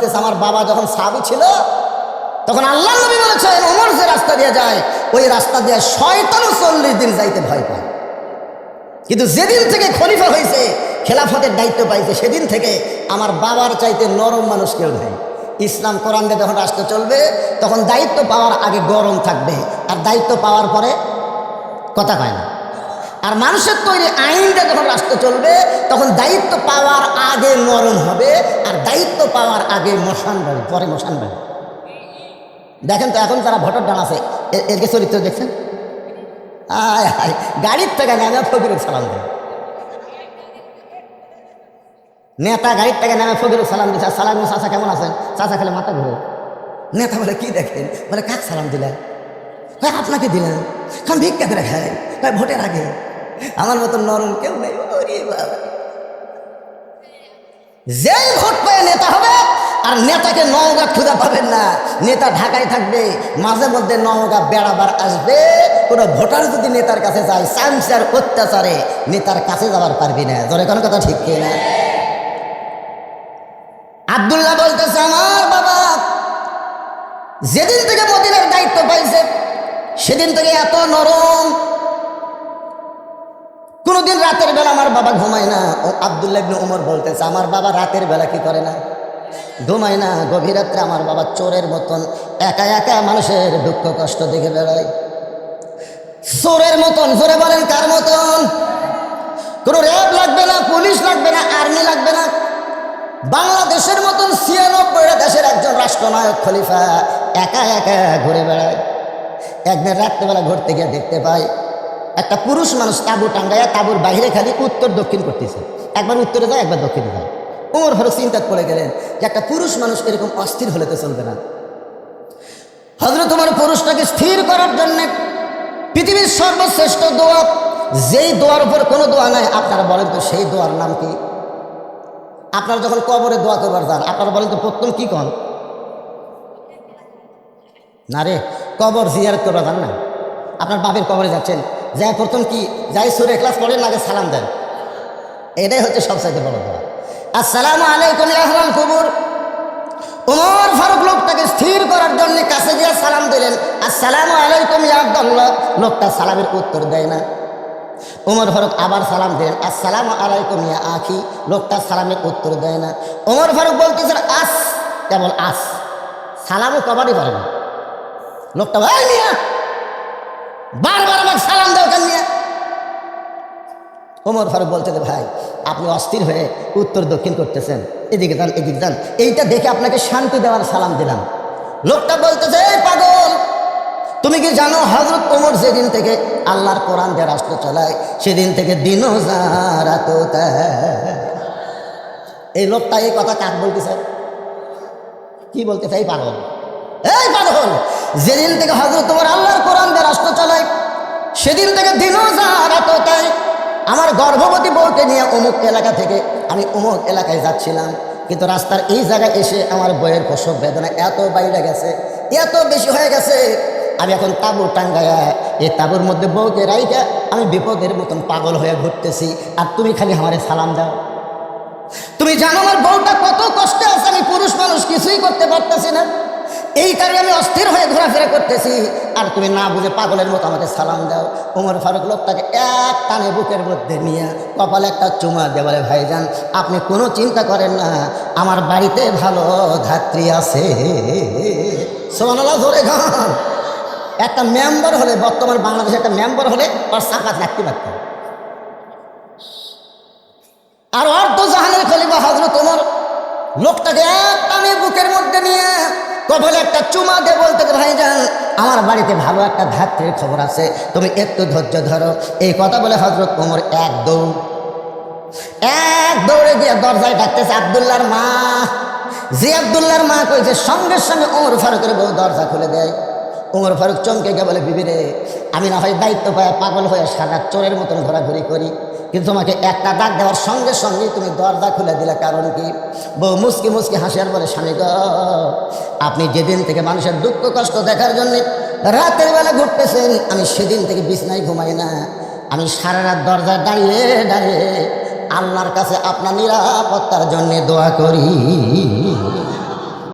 বলতেছে, আমার বাবা যখন সাবি ছিল, তখন আল্লাহ নবী বলেছেন, ওমর যে রাস্তা দিয়ে যায়, ওই রাস্তা দিয়ে শয়তানও চল্লিশ দিন যাইতে ভয় পায়। কিন্তু যেদিন থেকে খলিফা হয়েছে, খেলাফতের দায়িত্ব পাইছে, সেদিন থেকে আমার বাবার চাইতে নরম মানুষ কেউ নেই। ইসলাম কোরআন দিয়ে যখন রাষ্ট্র চলবে, তখন দায়িত্ব পাওয়ার আগে গরম থাকবে। আর দায়িত্ব পাওয়ার পরে কথা কয় না। আর মানুষের তৈরি আইনটা যখন রাষ্ট্র চলবে, তখন দায়িত্ব পাওয়ার আগে নরম হবে, আর দায়িত্ব পাওয়ার আগে মশান বাড়ি পরে মশান বাড়ি দেখেন তো, এখন যারা ভোটার ডান আছে, এ- এর কি চরিত্র দেখছেন? আয় হায়, গাড়ির থেকে নেমে ফকিরের সালাম দেয়। নেতা গাড়ির থেকে নেমে ফকিরের সালাম দিচ্ছে সালাম চাষা কেমন আছেন? চাষা খেলে মাথা ঘুরে নেতা বলে, কি দেখেন? বলে, কাক সালাম দিলেন? আপনাকে দিলেন? কারণ ভিক্ষা করে খায় ভাই ভোটের আগে। আমার মতন নরম কেউ নেই। যেই ভোট পেয়ে নেতা হবে, আর নেতাকে নওগাঁ খুঁজে পাবেন না। নেতা ঢাকায় থাকবে, মাঝে মধ্যে নওগাঁ বেড়াবার আসবে। কোনো ভোটার যদি নেতার কাছে যায় চামচার অত্যাচারে নেতার কাছে যাবার পারবি না। ধরে কোনো কথা ঠিক না আবদুল্লাহ বলতেছে, আমার বাবা, যেদিন থেকে মদিনার দায়িত্ব পাইছে, সেদিন থেকে এত নরম কোনোদিন রাতের বেলা আমার বাবা ঘুমায় না। ও আবদুল্লাহ ইবনে উমর বলতেছে, আমার বাবা রাতের বেলা কি করে না? ঘুমায় না, গভীর রাত্রে আমার বাবা চোরের মতন একা একা মানুষের দুঃখ কষ্ট দেখে বেড়ায়। চোরের মতন, জোরে বলেন কার মতন? কোনো র্যাব লাগবে না, পুলিশ লাগবে না, আর্মি লাগবে না। বাংলাদেশের মতন ছিয়ানব্বইটা দেশের একজন রাষ্ট্রনায়ক খলিফা একা একা ঘুরে বেড়ায়। একদিন রাত্রেবেলা ঘুরতে গিয়ে দেখতে পাই একটা পুরুষ মানুষ তাবু টাঙ্গায়া তাবুর বাইরে খালি উত্তর, দক্ষিণ করতেছে। একবার উত্তরে যায়, একবার দক্ষিণে যায়। ওমর ফারুক চিন্তা পড়ে গেলেন যে একটা পুরুষ মানুষ এরকম অস্থির হলে তো চলবে না। হজরত তোমার পুরুষটাকে স্থির করার জন্য পৃথিবীর সর্বশ্রেষ্ঠ দোয়া, যেই দোয়ার উপর কোনো দোয়া নাই, আপনারা বলেন তো সেই দোয়ার নাম কি? আপনারা যখন কবরে দোয়া করবার যান, আপনারা বলেন তো প্রথম কি কন? না রে, কবর জিয়ারত করবার যান না। আপনার বাপের কবরে যাচ্ছেন। যাই প্রথম কি, যাই সুরে ক্লাস পড়েন আগে সালাম দেন। এটাই হচ্ছে সবচাইতে বড় দোয়া। আসসালামু আলাইকুম আহলাল কুবুর। উমর ফারুক লোকটাকে স্থির করার জন্য কাছে গিয়ে সালাম দিলেন। আসসালামু আলাইকুম ইয়া আব্দুল্লাহ। লোকটা সালামের উত্তর দেয় না। ওমর ফারুক আবার সালাম দিলেন। আসসালামু আলাইকুম ইয়া আখি। লোকটা সালামের উত্তর দেয় না। ওমর ফারুক বলতেছেন, আস। কেবল আস। সালামও কবারই পারে না। লোকটা বারবার আমাকে সালাম ওমর ফারুক বলতে ভাই, আপনি অস্থির হয়ে উত্তর দক্ষিণ করতেছেন। এদিকে যান এদিকে যান। এইটা দেখে আপনাকে শান্তি দেওয়ার সালাম দিলাম। লোকটা বলতেছে, এই পাগল! তুমি কি জানো হজরত ওমর যেদিন থেকে আল্লাহর কোরআন দিয়ে রাষ্ট্র চালায়, সেদিন থেকে রাত এই লোকটা এই কথা কাক বলতেছে? কি বলতেছে? এই পাগল। এই পাগল! যেদিন থেকে হজরত তোমার আল্লাহর কোরআন দিয়ে রাষ্ট্র চালায়, সেদিন থেকে দিনও রাত তাই আমার গর্ভবতী বউকে নিয়ে অমুক এলাকা থেকে আমি অমুক এলাকায় যাচ্ছিলাম। কিন্তু রাস্তার এই জায়গায় এসে আমার বইয়ের প্রসব বেদনা এত বাইরে গেছে, এত বেশি হয়ে গেছে। আমি এখন তাবু টাঙ্গায়া এই তাবুর মধ্যে বউকে রাইকা আমি বিপদের মতন পাগল হয়ে ঘুরতেছি। আর তুমি খালি আমারে সালাম দাও। তুমি জানো আমার বউটা কত কষ্টে আছে, আমি পুরুষ মানুষ, কিছুই করতে পারতেছি এই কারণে আমি অস্থির হয়ে ঘোরাফেরা করতেছি। আর তুমি না বুঝে পাগলের মতো আমাকে সালাম দাও। ওমর ফারুক লোকটাকে এক টানে বুকের মধ্যে নিয়ে কপালে একটা চুমা দিয়ে বলে, ভাইজান, আপনি কোনো চিন্তা করেন না। আমার বাড়িতে ভালো ধাত্রী আছে। সোমানালা ধরে গান। একটা মেম্বার হলে, বর্তমান বাংলাদেশে একটা মেম্বার হলে ওর সাকাত লাগতে পারতাম আর অর্ধ জাহানের খলিফা হজরত তোমার লোকটাকে এক টানে বুকের মধ্যে নিয়ে কবলে একটা চুমা দিয়ে বলতে ভাই যান আমার বাড়িতে ভালো একটা ধাত্রীর খবর আছে। তুমি একটু ধৈর্য ধরো। এই কথা বলে হজরত কোমর এক দৌড়, এক দৌড়ে গিয়ে দরজায় ডাকতেছে আবদুল্লার মা। যে আবদুল্লার মা কইছে, সঙ্গে সঙ্গে ওমর ফারুকের বউ দরজা খুলে দেয়। ওমর ফারুক চমকে গিয়ে বলে, বিবিরে, আমি না হয় দায়িত্ব পায় পাগল হয়ে সারা চোরের মতন ঘোরাঘুরি করি। কিন্তু তোমাকে একটা ডাক দেওয়ার সঙ্গে সঙ্গে তুমি দরজা খুলে দিলে কারণ কি? বউ মুসকি মুসকি হাসিয়ার বলে, স্বামী গ, আপনি যেদিন থেকে মানুষের দুঃখ কষ্ট দেখার জন্য রাতের বেলা ঘুরতেছেন, আমি সেদিন থেকে বিছনায় ঘুমাই না। আমি সারা রাত দরজায় দাঁড়িয়ে দাঁড়িয়ে আল্লাহর কাছে আপনার নিরাপত্তার জন্য দোয়া করি।